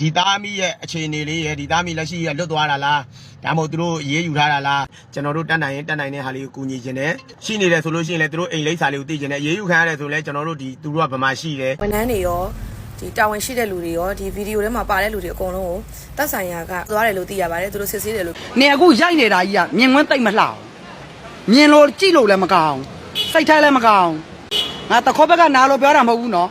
ဒီသားမီးရဲ့အခြေအနေလေးရဲ့ဒီသားမီးလက်ရှိရလွတ်သွားတာလားဒါမှမဟုတ်သူတို့ရေးယူထားတာလားကျွန်တော်တို့တက်နိုင်ရင်တက်နိုင်တဲ့ဟာလေးကိုကူညီခြင်းနဲ့ရှိနေတယ်ဆိုလို့ရှိရင်လည်းသူတို့အိမ်လိပ်စာလေးကိုသိခြင်းနဲ့ရေးယူခံရတယ်ဆိုလည်းကျွန်တော်တို့ဒီသူတို့ကဗမာရှိတယ်ဝန်ထမ်းတွေရောဒီတာဝန်ရှိတဲ့လူတွေရောဒီဗီဒီယိုထဲမှာပါတဲ့လူတွေအကုန်လုံးကိုသက်ဆိုင်ရာကသွားတယ်လို့သိရပါတယ်သူတို့စစ်ဆေးတယ်လို့နေအခုရိုက်နေတာကြီးကမြင်ကွင်းတိတ်မလှအောင်မြင်လို့ကြည့်လို့လည်းမကောင်းစိတ်ထဲလည်းမကောင်းငါတခေါဘက်ကနားလို့ပြောတာမဟုတ်ဘူးနော်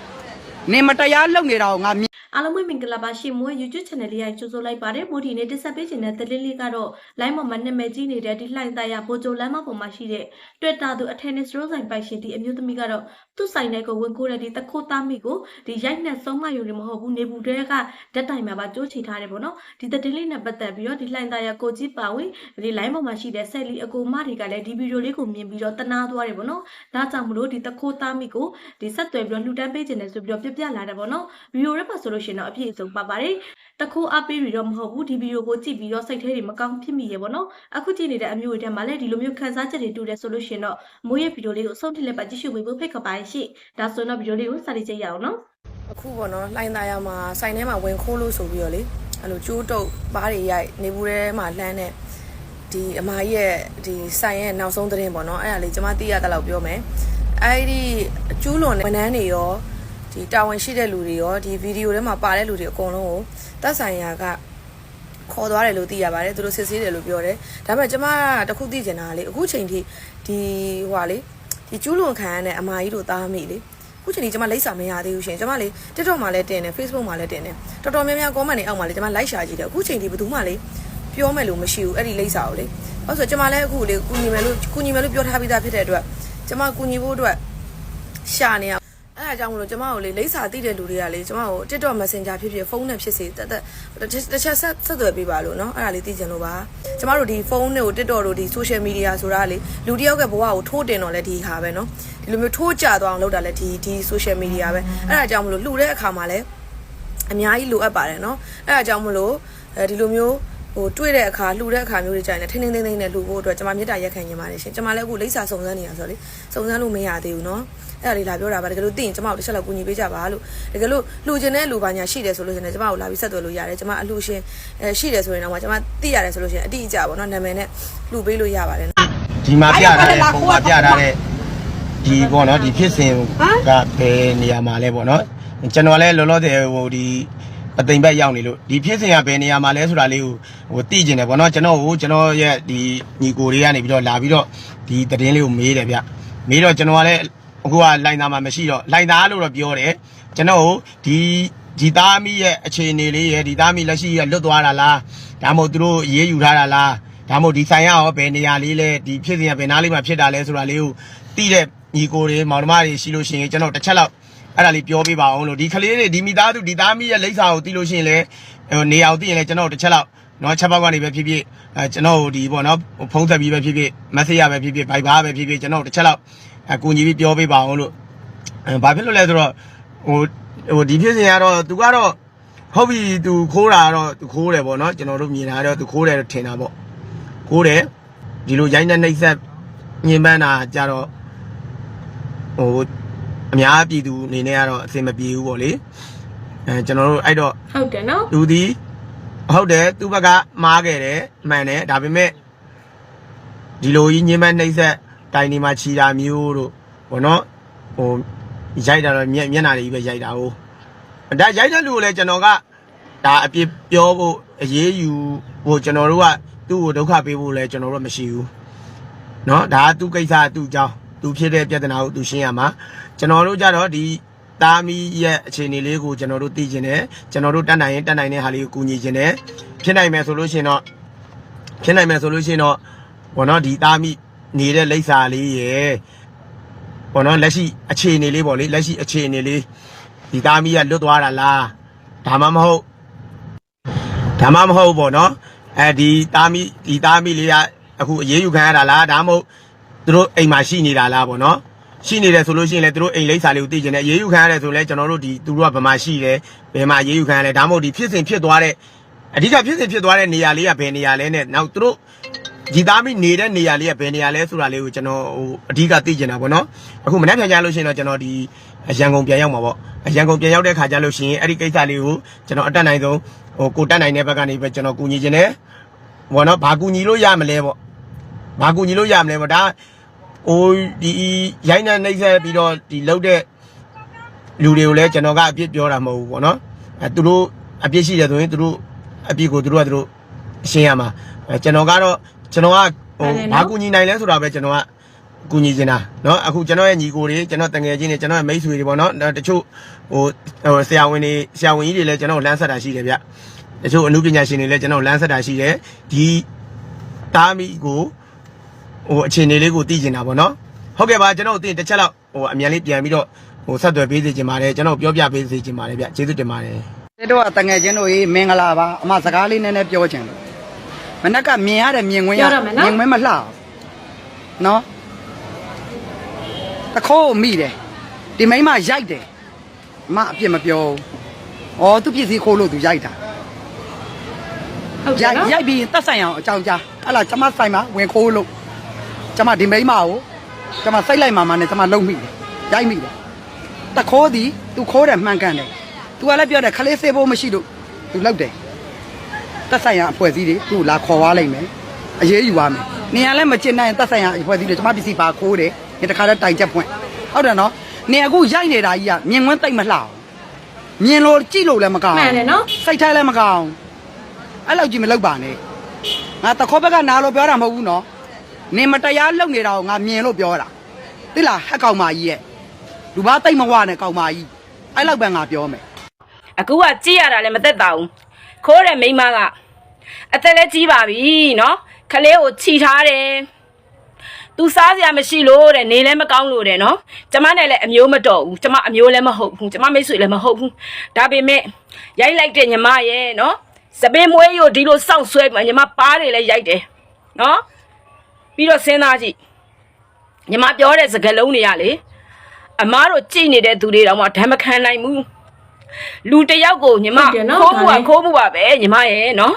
နေမတရားလုပ်နေတာကိုငါမြင် အားလုံးပဲမင်္ဂလာပါရှင်မွေး YouTube channel လေးရိုက်ကြိုဆိုလိုက်ပါတယ်မိုဒီနဲ့တက်ဆက်ပေးခြင်းတဲ့တလေးလေးကတော့ line ပေါ်မှာနာမည်ကြီးနေတဲ့ဒီလှိုင်သားရပိုချိုလမ်းမပေါ်မှာရှိတဲ့ Twitter သူအထက်နဲ့ stroll ဆိုင်ပိုက်ရှင်ဒီအမျိုးသမီးကတော့သူ့ဆိုင်ထဲကိုဝင်ကိုတဲ့ဒီတခိုးသားမိကိုဒီရိုက်နဲ့ဆုံးမယူနေမဟုတ်ဘူးနေဘူးတွေကဓာတ်တိုင်မှာပါကြိုးချထားတယ်ပေါ့နော်ဒီတလေးလေးနဲ့ပတ်သက်ပြီးတော့ဒီလှိုင်သားရကိုကြီးပါဝင်ဒီ line ပေါ်မှာရှိတဲ့ဆက်လီအကိုမတွေကလည်းဒီဗီဒီယိုလေးကိုမြင်ပြီးတော့တနာသွားတယ်ပေါ့နော်ဒါကြောင့်မလို့ဒီတခိုးသားမိကိုဒီဆက်သွယ်ပြီးတော့လှူဒန်းပေးခြင်းနဲ့ဆိုပြီးတော့ပြပြလာတယ်ပေါ့နော်ဗီဒီယိုထဲမှာဆိုလို့ရှိရင်တော့အပြည့်အစုံပါပါတယ်တခိုးအပေးပြီးတော့မဟုတ်ဘူးဒီဗီဒီယိုကိုကြည့်ပြီးတော့စိတ်ထဲတွေမကောင်းဖြစ်မိရေပေါ့နော်အခုကြည့်နေတဲ့အမျိုးတွေထဲမှာလည်းဒီလိုမျိုးခန်းစားချက်တွေတူတယ်ဆိုလို့ရှိရင်တော့မိုးရဲ့ဗီဒီယိုလေးကိုအဆုံးထိလက်ပါကြည့်ရှုပေးဖို့ဖိတ်ခေါ်ပါတယ်ရှင့်ဒါဆိုတော့ဗီဒီယိုလေးကိုစတင်ကြည့်ရအောင်နော်အခုပေါ့နော်လှိုင်းသားရမှာဆိုင်ထဲမှာဝင်ခိုးလို့ဆိုပြီးတော့လေအဲ့လိုကျိုးတုပ်ဘားတွေရိုက်နေဘူးထဲမှာလှမ်းတဲ့ဒီအမကြီးရဲ့ဒီဆိုင်ရဲ့နောက်ဆုံးသတင်းပေါ့နော်အဲ့ဒါလေးကျွန်မသိရတဲ့လောက်ပြောမယ်အဲ့ဒီကျူးလွန်တဲ့ဝန်ထမ်းတွေရော ဒီတာဝန်ရှိတဲ့လူတွေရောဒီဗီဒီယိုထဲမှာပါတဲ့လူတွေအကုန်လုံးကိုသက်ဆိုင်ရာကခေါ်သွားတယ်လို့သိရပါတယ်သူတို့စစ်ဆေးတယ်လို့ပြောတယ်ဒါပေမဲ့ကျမကတခုသိချင်တာကလေအခုချိန်ထိဒီဟိုဟာလေဒီကျူးလွန်ခံရတဲ့အမာကြီးတို့သားမိလေအခုချိန်ထိကျမလိပ်စာမရသေးဘူးရှင်ကျမလေ TikTok မှာလည်းတင်တယ် Facebook မှာလည်းတင်တယ်တော်တော်များများ comment တွေအောက်မှာလေကျမ like ရှာကြည့်တယ်အခုချိန်ထိဘယ်သူမှလေပြောမယ်လို့မရှိဘူးအဲ့ဒီလိပ်စာကိုလေအဲ့ဆိုကျမလည်းအခုလေကူညီမယ်လို့ကူညီမယ်လို့ပြောထားပြီးသားဖြစ်တဲ့အတွက်ကျမကူညီဖို့အတွက်ရှာနေရအဲ့ ဒါကြောင့်မလို့ကျမတို့လေလိမ့်စာသိတဲ့လူတွေကလေကျမတို့ TikTok Messenger ဖြစ်ဖြစ်ဖုန်းနဲ့ဖြစ်စေတက်တက်တစ်ချက်ဆက်ဆက်သွယ်ပေးပါလို့เนาะအဲ့ဒါလေးသိချင်လို့ပါကျမတို့ဒီဖုန်းတွေကို TikTok တို့ဒီ social media ဆိုတာလေလူတစ်ယောက်ကဘဝကိုထိုးတင်တော့လဲဒီဟာပဲเนาะဒီလိုမျိုးထိုးကြသွားအောင်လုပ်တာလဲဒီဒီ social media ပဲအဲ့ဒါကြောင့်မလို့လှူတဲ့အခါမှာလဲအများကြီးလိုအပ်ပါတယ်เนาะအဲ့ဒါကြောင့်မလို့အဲဒီလိုမျိုးဟိုတွေ့တဲ့အခါလှူတဲ့အခါမျိုးတွေကြာရင်လည်းထိန်းထိန်းသိမ်းသိမ်းနဲ့လှူဖို့အတွက်ကျွန်မမေတ္တာရက်ခံနေပါတယ်ရှင်ကျွန်မလည်းအခုလိပ်စာစုံစမ်းနေရဆိုလေစုံစမ်းလို့မရသေးဘူးเนาะ အဲ့ဒါလေးလာပြောတာပါတကယ်လို့သိရင်ကျမတို့တစ်ချက်လောက်ကူညီပေးကြပါလို့တကယ်လို့လှူချင်တဲ့လူပါညာရှိတယ်ဆိုလို့ရှင်လည်းကျမတို့လာပြီးဆက်သွယ်လို့ရတယ်ကျမအလှူရှင်အဲရှိတယ်ဆိုရင်တော့ကျမသိရတယ်ဆိုလို့ရှင်အတိအကျပေါ့နော်နာမည်နဲ့လှူပေးလို့ရပါတယ်ဒီမှာပြထားတဲ့ပုံမှာပြထားတဲ့ဒီပေါ့နော်ဒီဖြစ်စဉ်ကဘယ်နေရာမှာလဲပေါ့နော်ကျွန်တော်လည်းလောလောဆယ်ဟိုဒီအသိမ့်ဘက်ရောက်နေလို့ဒီဖြစ်စဉ်ကဘယ်နေရာမှာလဲဆိုတာလေးကိုဟိုသိကျင်တယ်ပေါ့နော်ကျွန်တော်ဟိုကျွန်တော်ရဲ့ဒီညီကိုတွေကနေပြီးတော့လာပြီးတော့ဒီသတင်းလေးကိုမေးတယ်ဗျမေးတော့ကျွန်တော်ကလည်း အခုကလိုင်သားမှာမရှိတော့လိုင်သားလို့တော့ပြောတယ်ကျွန်တော်ဟိုဒီဒီသားမီးရဲ့အခြေအနေလေးရဲ့ဒီသားမီးလက်ရှိရလွတ်သွားတာလားဒါမှမဟုတ်သူတို့ရေးယူထားတာလားဒါမို့ဒီဆိုင်ရရောဘယ်နေရာလေးလဲဒီဖြစ်စဉ်ကဘယ်နားလေးမှာဖြစ်တာလဲဆိုတာလေးကိုသိတဲ့ညီကိုတွေမောင်နှမတွေရှိလို့ရှိရင်ကျွန်တော်တစ်ချက်လောက်အဲ့ဒါလေးပြောပြပါအောင်လို့ဒီကလေးတွေဒီမိသားစုဒီသားမိရဲ့လိပ်စာကိုသိလို့ရှိရင်လည်းဟိုနေရာကိုသိရင်လည်းကျွန်တော်တစ်ချက်လောက်နော်ချက်ပေါက်ကနေပဲဖြစ်ဖြစ်အဲကျွန်တော်ဒီပေါ့နော်ဖုန်းဆက်ပြီးပဲဖြစ်ဖြစ် message ရပဲဖြစ်ဖြစ် Viber ပဲဖြစ်ဖြစ်ကျွန်တော်တစ်ချက်လောက် အကူညီပြီးပြောပြပါအောင်လို့အဲဘာဖြစ်လို့လဲဆိုတော့ဟိုဟိုဒီဖြစ်စဉ်ကတော့သူကတော့ဟုတ်ပြီသူခိုးတာတော့သူခိုးတယ်ပေါ့နော်ကျွန်တော်တို့မြင်တာတော့သူခိုးတယ်ထင်တာပေါ့ကိုးတယ်ဒီလိုရိုင်းတဲ့နှိပ်ဆက်ညင်ပန်းတာကြတော့ဟိုအများပြည်သူအနေနဲ့ကတော့အဆင်မပြေဘူးပေါ့လေအဲကျွန်တော်တို့အဲ့တော့ဟုတ်တယ်နော်သူဒီဟုတ်တယ်သူဘက်ကမားခဲ့တယ်မှန်တယ်ဒါပေမဲ့ဒီလိုကြီးညင်ပန်းနှိပ်ဆက် တိုင်ဒီမှာခြီတာမျိုးတို့ဘောနော်ဟိုရိုက်တာတော့မျက်မျက်နှာတွေကြီးပဲရိုက်တာဟုတ်ဒါရိုက်တဲ့လူကိုလည်းကျွန်တော်ကဒါအပြစ်ပြောဖို့အရေးယူဖို့ကျွန်တော်တို့ကသူ့ကိုဒုက္ခပေးဖို့လည်းကျွန်တော်တို့မရှိဘူးเนาะဒါကသူ့ကိစ္စသူ့အကြောင်းသူဖြစ်တဲ့ပြဿနာကိုသူရှင်းရမှာကျွန်တော်တို့ကြတော့ဒီသားမီးရဲ့အခြေအနေလေးကိုကျွန်တော်တို့သိကျင်တယ်ကျွန်တော်တို့တက်နိုင်ရင်တက်နိုင်တဲ့ဟာလေးကိုကူညီကျင်တယ်ဖြစ်နိုင်မယ်ဆိုလို့ရှိရင်တော့ဖြစ်နိုင်မယ်ဆိုလို့ရှိရင်တော့ဘောနော်ဒီသားမီး နေတဲ့လိပ်စာလေးရယ်ဘောနော်လက်ရှိအခြေအနေလေးပေါ့လေလက်ရှိအခြေအနေလေးဒီသားမီးကလွတ်သွားတာလားဒါမှမဟုတ်ဒါမှမဟုတ်ပေါ့နော်အဲဒီသားမီဒီသားမီလေးကအခုအေးအေးယူခံရတာလားဒါမှမဟုတ်သူတို့အိမ်မှာရှိနေတာလားပေါ့နော်ရှိနေတယ်ဆိုလို့ရှိရင်လည်းသူတို့အိမ်လိပ်စာလေးကိုသိကျင်တယ်အေးအေးယူခံရတယ်ဆိုလည်းကျွန်တော်တို့ဒီသူတို့ကဗမာရှိတယ်ဘယ်မှာအေးအေးယူခံရလဲဒါမှမဟုတ်ဒီဖြစ်စဉ်ဖြစ်သွားတဲ့အဓိကဖြစ်စဉ်ဖြစ်သွားတဲ့နေရာလေးကဘယ်နေရာလဲနဲ့နောက်သူတို့ ဒီသားမီနေတဲ့နေရာလေးကဘယ်နေရာလဲဆိုတာလေးကိုကျွန်တော်ဟိုအဓိကသိကျင်တာပေါ့နော်အခုမနေ့ပြန်ကြလို့ရှိရင်တော့ကျွန်တော်ဒီရန်ကုန်ပြန်ရောက်မှာပေါ့ရန်ကုန်ပြန်ရောက်တဲ့ခါကျလို့ရှိရင်အဲ့ဒီကိစ္စလေးကိုကျွန်တော်အတက်နိုင်ဆုံးဟိုကိုတက်နိုင်တဲ့ဘက်ကနေပဲကျွန်တော်ကူညီခြင်းနဲ့ဘောနော်ဘာကူညီလို့ရမလဲပေါ့ဘာကူညီလို့ရမလဲပေါ့ဒါဟိုဒီရိုင်းနေနှိမ့်ဆက်ပြီးတော့ဒီလောက်တဲ့လူတွေကိုလည်းကျွန်တော်ကအပြစ်ပြောတာမဟုတ်ဘူးပေါ့နော်အဲသူတို့အပြစ်ရှိတယ်ဆိုရင်သူတို့အပြစ်ကိုသူတို့ကသူတို့ရှင်းရမှာအဲကျွန်တော်ကတော့ ကျွန်တော်ကဟိုဘာကူညီနိုင်လဲဆိုတာပဲကျွန်တော်က ကူညီနေတာเนาะအခုကျွန်တော်ရဲ့ညီကိုတွေကျွန်တော်တငယ်ချင်းတွေကျွန်တော်ရဲ့မိတ်ဆွေတွေပေါ့เนาะတချို့ဟိုဟိုဆရာဝန်တွေဆရာဝန်ကြီးတွေလည်းကျွန်တော်လမ်းဆက်တာရှိတယ်ဗျတချို့အမှုပညာရှင်တွေလည်းကျွန်တော်လမ်းဆက်တာရှိတယ်ဒီတာမီကိုဟိုအခြေအနေလေးကိုသိကျင်တာပေါ့เนาะဟုတ်ကဲ့ပါကျွန်တော်တင်တစ်ချက်လောက်ဟိုအမြန်လေးပြန်ပြီးတော့ဟိုဆက်သွယ်ပေးစေချင်ပါတယ်ကျွန်တော်ပြောပြပေးစေချင်ပါတယ်ဗျကျေးဇူးတင်ပါတယ် တဲ့တော့တငယ်ချင်းတို့ရေးမင်္ဂလာပါအမစကားလေးနည်းနည်းပြောချင်လို့ မနက်ကမြင်ရတယ်မြင်ခွင့်ရပြောရမယ်နော်မြင်ခွင့်မလှဘူးနော်တခိုးမိတယ်ဒီမိန်းမရိုက်တယ်အမအပြစ်မပြောဘူးဩသူပစ္စည်းခိုးလို့သူရိုက်တာဟုတ်ကဲ့ရိုက်နော်ရိုက်ပြီးရင်တက်ဆိုင်အောင်အကြောင်းကြားအဲ့လားကျမဆိုင်မှာဝင်ခိုးလို့ကျမဒီမိန်းမကိုကျမစိတ်လိုက်မှမှနဲ့ကျမလုံမိတယ်ရိုက်မိတယ်တခိုးသည်သူခိုးတယ်မှန်ကန်တယ်သူကလည်းပြောတယ်ခလေးစေးဖို့မရှိလို့သူလောက်တယ် တက်ဆိုင်ရာအဖွဲ့အစည်းတွေသူ့ကိုလာခေါ်သွားလိုက်မယ်အရေးယူသွားမယ်နေရာလည်းမကျင်နိုင်ရင်တက်ဆိုင်ရာအဖွဲ့အစည်းတွေကျမပစ္စည်းပါခိုးတယ်ဒီတခါတော့တိုင်ချက်ဖွင့်ဟုတ်တယ်နော်နေအခုရိုက်နေတာကြီးကမြင်ကွင်းတိတ်မလှအောင်မြင်လို့ကြည့်လို့လည်းမကောင်းမှန်တယ်နော်စိတ်ထဲလည်းမကောင်းအဲ့လောက်ကြီးမလုပ်ပါနဲ့ငါတခေါဘက်ကနားလို့ပြောတာမဟုတ်ဘူးနော်နေမတရားလုပ်နေတာကိုငါမြင်လို့ပြောတာသိလားဟက်ကောင်မကြီးရဲ့လူဘာတိတ်မဝနဲ့ကောင်မကြီးအဲ့လောက်ပဲငါပြောမယ်အခုကကြည့်ရတာလည်းမသက်တာဘူးခိုးတဲ့မိန်းမက အသက်လည်းကြီးပါပြီနော်ခလေးကိုခြိထားတယ်သူစားစရာမရှိလို့တဲ့နေလည်းမကောင်းလို့တဲ့နော်ကျမနဲ့လည်းအမျိုးမတော်ဘူးကျမအမျိုးလည်းမဟုတ်ဘူးကျမမိတ်ဆွေလည်းမဟုတ်ဘူးဒါပေမဲ့ရိုက်လိုက်တဲ့ညီမရဲ့နော်စပင်းမွေးကိုဒီလိုစောင့်ဆွဲပြီးညီမပါးတွေလည်းရိုက်တယ်နော်ပြီးတော့စဉ်းစားကြည့်ညီမပြောတဲ့စကားလုံးတွေကလေအမားတို့ကြည်နေတဲ့သူတွေတောင်မှဓမ္မခံနိုင်ဘူးလူတစ်ယောက်ကိုညီမဟုတ်တယ်နော်ခိုးမှုဒါကလည်းခိုးမှုပါပဲညီမရဲ့နော်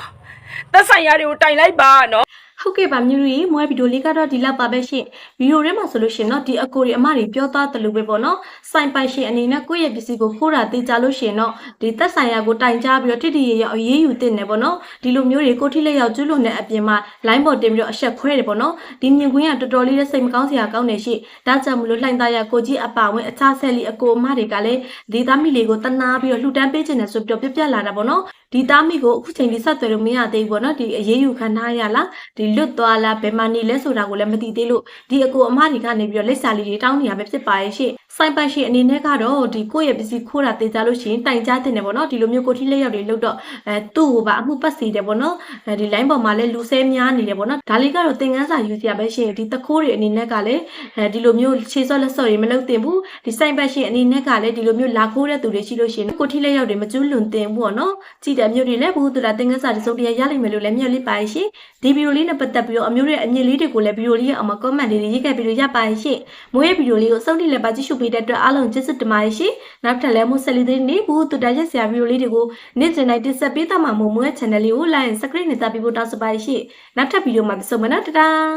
သက်ဆိုင်ရာတွေကိုတိုင်လိုက်ပါနော် ဟုတ်ကဲ့ပါမြူရီမွဲဗီဒီယိုလေးကတော့ဒီလောက်ပါပဲရှင်ဗီဒီယိုထဲမှာဆိုလို့ရှင်เนาะဒီအကိုတွေအမတွေပြောသွားတယ်လို့ပဲပေါ့နော်စိုင်ပိုင်ရှင်အနေနဲ့ကိုယ့်ရဲ့ပစ္စည်းကိုခိုးတာတေးကြလို့ရှင်เนาะဒီသက်ဆိုင်ရာကိုတိုင်ကြားပြီးတော့တိတိရရအရေးယူတင်တယ်ပေါ့နော်ဒီလိုမျိုးတွေကိုထိလက်ရောက်ကျူးလွန်တဲ့အပြင်မှာ line ပေါ်တင်ပြီးတော့အဆက်ခွဲတယ်ပေါ့နော်ဒီမြင်ကွင်းကတော်တော်လေးနဲ့စိတ်မကောင်းစရာကောင်းနေရှိဒါကြောင့်မလို့လှိုင်သားရကိုကြီးအပါဝင်အခြားဆက်လီအကိုအမတွေကလည်းဒီသားမိလေးကိုတနာပြီးတော့လှူဒန်းပေးခြင်းနဲ့ဆိုပြီးတော့ပြပြလာတာပေါ့နော် ဒီသားမိကိုအခုချိန်ဒီဆက်သွယ်လို့မရသေးဘူးပေါ့နော်ဒီအရေးယူခံထားရလားဒီလွတ်သွားလားဘယ်မှာနေလဲဆိုတာကိုလည်းမသိသေးလို့ဒီအကိုအမတွေကနေပြီးတော့လက်စာလေးတွေတောင်းနေရပဲဖြစ်ပါရဲ့ရှင့်စိုင်ပိုင်ရှင်အနေနဲ့ကတော့ဒီကိုယ့်ရဲ့ပစ္စည်းခိုးတာတေးကြလို့ရှိရင်တိုင်ကြားတင်တယ်ပေါ့နော်ဒီလိုမျိုးကိုထိလက်ရောက်တွေလုတ်တော့အဲသူ့ကိုပါအမှုပတ်စီတယ်ပေါ့နော်အဲဒီ line ပေါ်မှာလည်းလူဆဲများနေတယ်ပေါ့နော်ဒါလေးကတော့သင်ခန်းစာယူစရာပဲရှင်ဒီတခိုးတွေအနေနဲ့ကလည်းအဲဒီလိုမျိုးခြေစော့လက်စော့တွေမလုပ်တင်ဘူးဒီစိုင်ပိုင်ရှင်အနေနဲ့ကလည်းဒီလိုမျိုးလာခိုးတဲ့သူတွေရှိလို့ရှိရင်ကိုထိလက်ရောက်တွေမကျွလွန်တင်ဘူးပေါ့နော်ကြည်တယ်မျိုးတွေလည်းဘူးတူတာသင်ခန်းစာတစ်စုံတစ်ရာရလိမ့်မယ်လို့လည်းမျှော်လင့်ပါရဲ့ရှင်ဒီဗီဒီယိုလေးနဲ့ပတ်သက်ပြီးတော့အမျိုးတွေအမြင်လေးတွေကိုလည်းဗီဒီယိုလေးရဲ့အောက်မှာ comment လေးတွေရေးခဲ့ပြီးတော့ရပါရဲ့ရှင်မိုးရဲ့ဗီဒီယိုလေးကိုစောင့်ကြည့်လည်းပါကြည့်ရှုပေးတဲ့အတွက်အားလုံးကျေးဇူးတင်ပါတယ်ရှင်နောက်ထပ်လည်းမိုးဆက်လေးတွေနေဘူးတူတာရက်စရာဗီဒီယိုလေးတွေကိုနေ့စဉ်တိုင်းတင်ဆက်ပေးသွားမှာမို့မိုးရဲ့ channel လေးကို like and subscribe နဲ့တပ်ပြီးဖို့တောင်းဆိုပါရှင်နောက်ထပ်ဗီဒီယိုမှာပြန်ဆုံမယ်နော်တတား